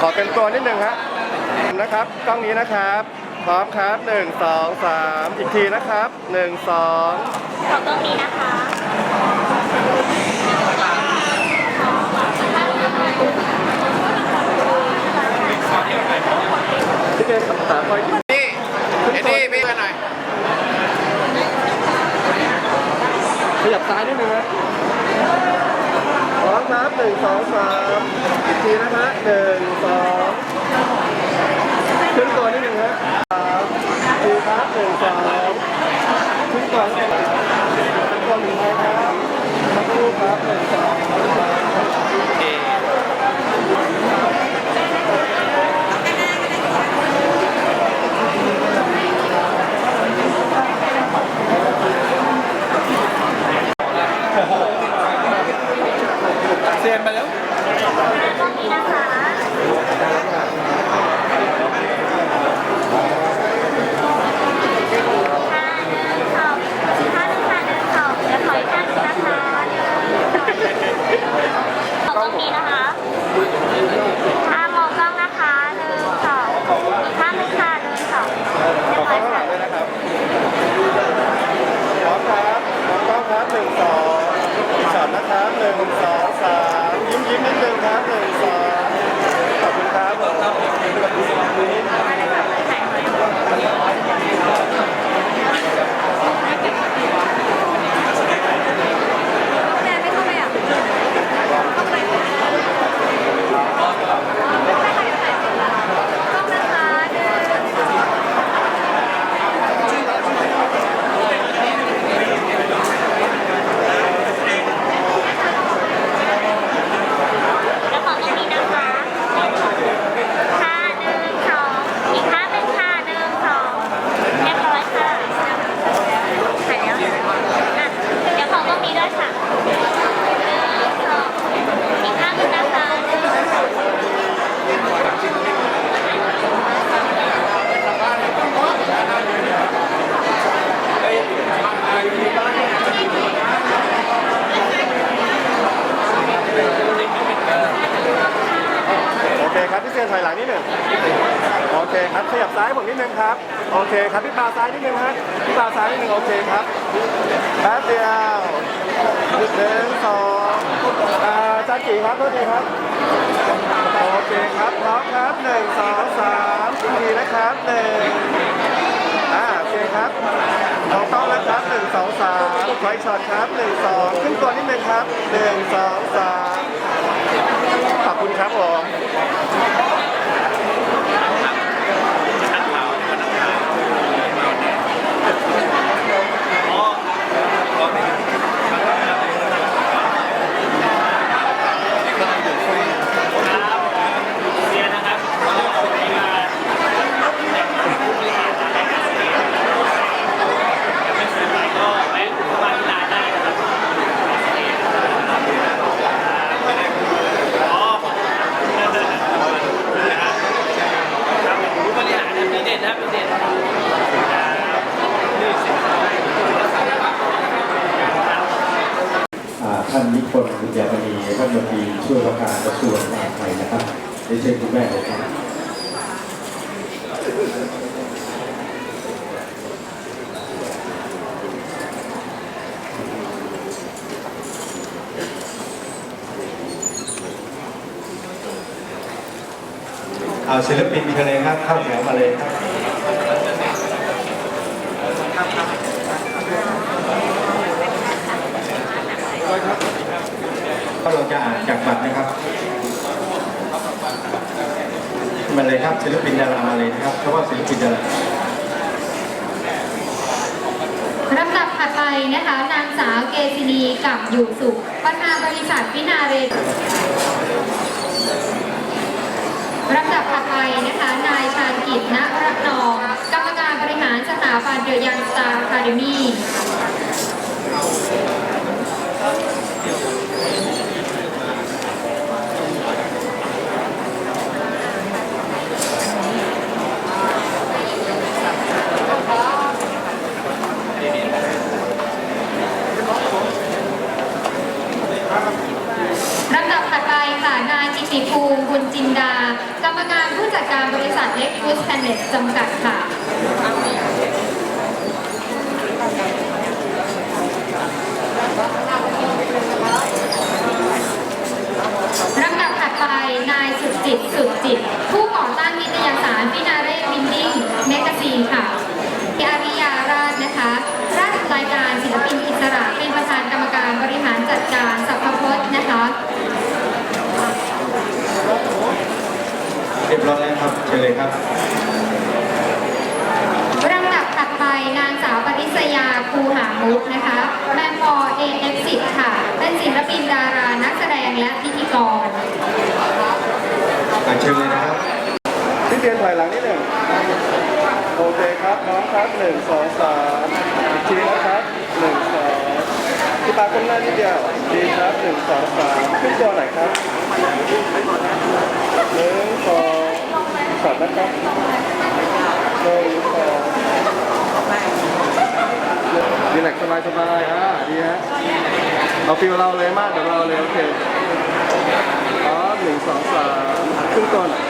ขอเป็นตัวนิดนึงฮะนะครับกล้องนี้นะครับ พร้อมครับหนึ่งสองสามอีกทีนะครับหนึ่งสองของนี้นะคะพี่เจสามคอย นี่เอ็ดดี้พี่มาหน่อย ขยับซ้ายนิดนึงนะพร้อมครับ หนึ่งสองสามอีกทีนะฮะหนึ่งสองขึ้นตัวนิดนึงฮะสามดีครับหนึ่งสองขึ้นตัวนิดนึงเป็นตัวหนึ่งนะครับสักครู่ครับหนึ่งสอง สามเซียนไปแล้ว ตรงนี้นะคะห้าหนึ่งสองห้าหนึ่งห้าหนึ่งสองเดี๋ยวขออีกท่านหนึ่งนะคะขอตรงนี้นะคะห้ามองกล้องนะคะหนึ่งสองอีกท่านหนึ่งค่ะหนึ่งสอง ขอเข้าข้างหลังด้วยนะครับพร้อมครับพร้อมกล้องครับหนึ่งสองช็อตนะครับหนึ่งสองสามยิ้มยิ้มนิดนึงครับหนึ่งสองขอบคุณครับผม แม่ไม่เข้าไปอะเข้าไปเข้าไปต้องนะคะหนึ่ง แล้วขอตรงนี้นะคะห้าหนึ่งสองอีกห้าหนึ่งค่ะหนึ่งสองเรียบร้อยค่ะถ่ายแล้วอะเดี๋ยวขอตรงนี้ด้วยค่ะหนึ่งสองอีกห้าหนึ่งนะคะหนึ่งสอง โอเคครับพี่เซียนถอยหลังนิดหนึ่งโอเคครับขยับซ้ายผมนิดนึงครับ โอเคครับพี่ปาซ้ายนิดนึงฮะพี่ปาซ้ายนิดนึงโอเคครับแป๊บเดียวหนึ่งสองอ่าจ้าจีครับโทษทีครับโอเคครับพร้อมครับหนึ่งสองสามดีนะครับหนึ่ง เคครับมองต้องนะครับหนึ่งสองสามไฟช็อตครับหนึ่งสองขึ้นตัวนิดนึงครับหนึ่งสองสามขอบคุณครับผม บริหารมีเด่นนะครับมีเด่น อ่าท่านนิพนธ์บุญญามณีรัฐมนตรี ช่วยว่าการกระทรวงมหาดไทยนะครับได้เชิญคุณแม่เลยครับเอาศิลปินกันเลยครับเข้าแถวมาเลยครับ ก็เราจะอ่านจากบัตรนะครับ มาเลยครับศิลปินดารามาเลยนะครับเพราะว่าศิลปินดาราลำดับถัดไปนะคะนางสาวเกษินีกับอยู่สุขประธานบริษัทพินาเรนลำดับถัดไปนะคะ นายชาญกิจณรัตนอง กรรมการบริหารสถาบันเดอะยังสตาร์คาเดมี ลำดับถัดไปค่ะนายจิติภูมิบุญจินดา กรรมการผู้จัดการบริษัทเล็กฟูสแพนเน็ตจำกัดค่ะ เรียบร้อยแล้วครับเชิญเลยครับลำดับถัดไปนางสาวปริศยาคูหามุกนะคะแมนพอ AF10 ค่ะ เป็นศิลปินดารานักแสดงและพิธีกรเชิญเลยนะครับพี่เตียนถอยหลังนิดหนึ่งโอเคครับน้องครับหนึ่งสองสามอีกทีนะครับหนึ่งสอง พี่ปาก้มหน้านิดเดียวดีครับหนึ่งสองสามขึ้นตัวหน่อยครับหนึ่งสองสามนะครับหนึ่งสองดีแลกสบายสบายอะดีฮะเอาฟิลเราเลยมากเดี๋ยวเราเลยโอเคอ๋อหนึ่งสองสามขึ้นตัวหน่อย